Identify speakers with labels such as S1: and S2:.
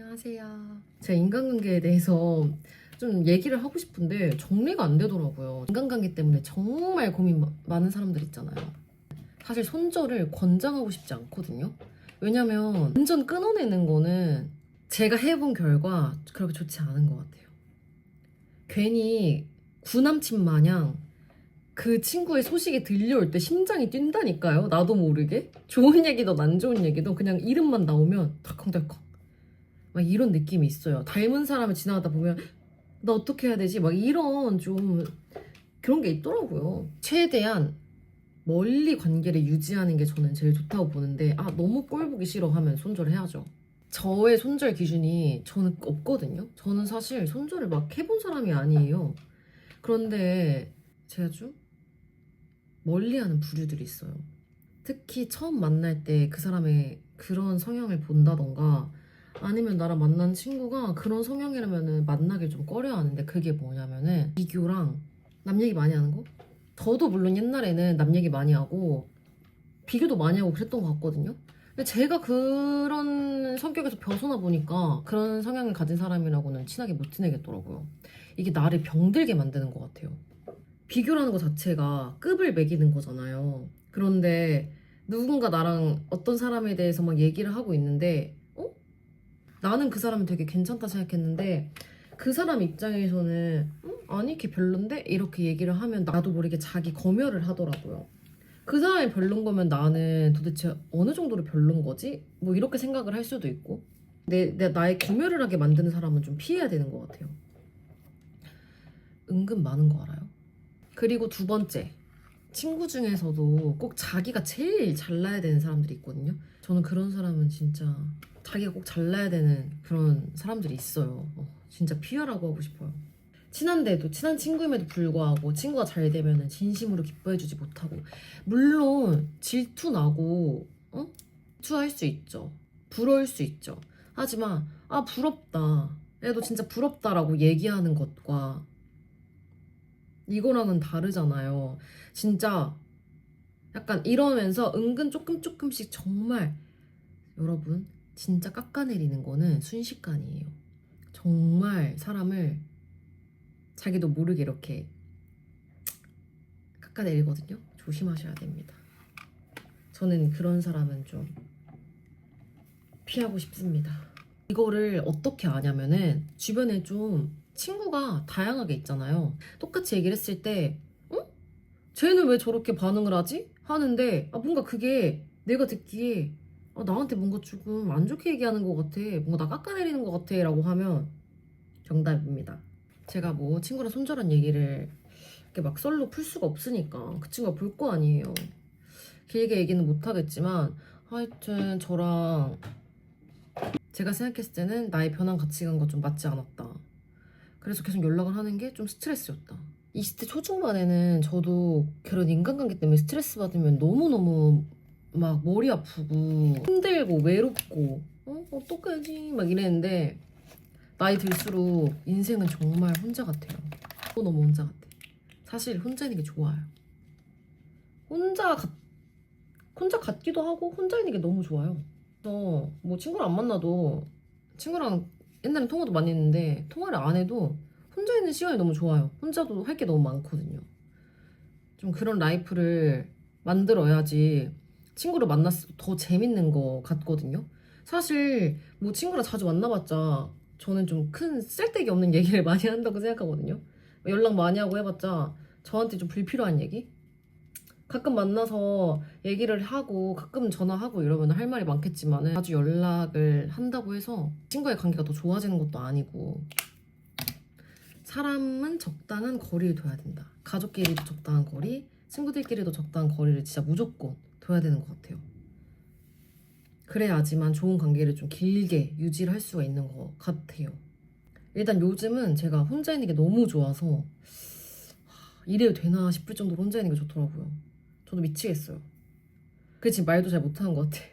S1: 안녕하세요. 제가 인간관계에 대해서 좀 얘기를 하고 싶은데 정리가 안 되더라고요. 인간관계 때문에 정말 고민 마- 많은 사람들 있잖아요. 사실 손절을 권장하고 싶지 않거든요. 왜냐면 완전 끊어내는 거는 제가 해본 결과 그렇게 좋지 않은 것 같아요. 괜히 구남친 마냥 그 친구의 소식이 들려올 때 심장이 뛴다니까요. 나도 모르게. 좋은 얘기든 안 좋은 얘기든 그냥 이름만 나오면 덜컹덜컹. 막 이런 느낌이 있어요. 닮은 사람을 지나가다 보면 나 어떻게 해야 되지? 막 이런 좀 그런 게 있더라고요. 최대한 멀리 관계를 유지하는 게 저는 제일 좋다고 보는데 아 너무 꼴 보기 싫어 하면 손절해야죠. 저의 손절 기준이 저는 없거든요. 저는 사실 손절을 막 해본 사람이 아니에요. 그런데 제가 좀 멀리하는 부류들이 있어요. 특히 처음 만날 때 그 사람의 그런 성향을 본다던가 아니면 나랑 만난 친구가 그런 성향이라면은 만나길 좀 꺼려하는데 그게 뭐냐면은 비교랑 남 얘기 많이 하는 거? 저도 물론 옛날에는 남 얘기 많이 하고 비교도 많이 하고 그랬던 것 같거든요. 근데 제가 그런 성격에서 벗어나 보니까 그런 성향을 가진 사람이라고는 친하게 못 지내겠더라고요. 이게 나를 병들게 만드는 것 같아요. 비교라는 것 자체가 급을 매기는 거잖아요. 그런데 누군가 나랑 어떤 사람에 대해서 막 얘기를 하고 있는데, 어? 나는 그 사람이 되게 괜찮다 생각했는데, 그 사람 입장에서는, 음? 아니, 걔 별론데? 이렇게 얘기를 하면 나도 모르게 자기 검열을 하더라고요. 그 사람이 별론 거면 나는 도대체 어느 정도로 별론 거지? 뭐 이렇게 생각을 할 수도 있고. 내, 내 나의 검열을 하게 만드는 사람은 좀 피해야 되는 것 같아요. 은근 많은 거 알아요? 그리고 두 번째. 친구 중에서도 꼭 자기가 제일 잘나야 되는 사람들이 있거든요. 저는 그런 사람은 진짜 자기가 꼭 잘나야 되는 그런 사람들이 있어요. 어, 진짜 피하라고 하고 싶어요. 친한데도 친한 친구임에도 불구하고 친구가 잘 되면은 진심으로 기뻐해주지 못하고 물론 질투 나고 어 질투할 수 있죠. 부러울 수 있죠. 하지만 아 부럽다. 얘도 진짜 부럽다라고 얘기하는 것과 이거랑은 다르잖아요. 진짜 약간 이러면서 은근 조금 조금씩 정말 여러분 진짜 깎아내리는 거는 순식간이에요. 정말 사람을 자기도 모르게 이렇게 깎아내리거든요. 조심하셔야 됩니다. 저는 그런 사람은 좀 피하고 싶습니다. 이거를 어떻게 아냐면은 주변에 좀 친구가 다양하게 있잖아요. 똑같이 얘기를 했을 때, 어? 쟤는 왜 저렇게 반응을 하지? 하는데, 아, 뭔가 그게 내가 듣기에, 아, 나한테 뭔가 조금 안 좋게 얘기하는 것 같아. 뭔가 나 깎아내리는 것 같아. 라고 하면 정답입니다. 제가 뭐 친구랑 손절한 얘기를 이렇게 막 썰로 풀 수가 없으니까 그 친구가 볼 거 아니에요. 길게 얘기는 못 하겠지만, 하여튼 저랑 제가 생각했을 때는 나의 변한 가치관과 좀 맞지 않았다. 그래서 계속 연락을 하는 게 좀 스트레스였다. 20대 초중반에는 저도 그런 인간관계 때문에 스트레스 받으면 너무너무 막 머리 아프고 힘들고 외롭고 어? 어떡하지? 막 이랬는데 나이 들수록 인생은 정말 혼자 같아요. 너무 혼자 같아. 사실 혼자 있는 게 좋아요. 혼자 같, 혼자 같기도 하고 혼자 있는 게 너무 좋아요. 그래서 뭐 친구를 안 만나도 친구랑 옛날에 통화도 많이 했는데 통화를 안 해도 혼자 있는 시간이 너무 좋아요. 혼자도 할 게 너무 많거든요. 좀 그런 라이프를 만들어야지 친구를 만났을 때 더 재밌는 거 같거든요. 사실 뭐 친구랑 자주 만나봤자 저는 좀 큰 쓸데기 없는 얘기를 많이 한다고 생각하거든요. 연락 많이 하고 해봤자 저한테 좀 불필요한 얘기? 가끔 만나서 얘기를 하고 가끔 전화하고 이러면 할 말이 많겠지만 자주 연락을 한다고 해서 친구의 관계가 더 좋아지는 것도 아니고 사람은 적당한 거리를 둬야 된다. 가족끼리도 적당한 거리, 친구들끼리도 적당한 거리를 진짜 무조건 둬야 되는 것 같아요. 그래야지만 좋은 관계를 좀 길게 유지를 할 수가 있는 것 같아요. 일단 요즘은 제가 혼자 있는 게 너무 좋아서 하, 이래도 되나 싶을 정도로 혼자 있는 게 좋더라고요. 저도 미치겠어요. 그 지금 말도 잘 못하는 것 같아.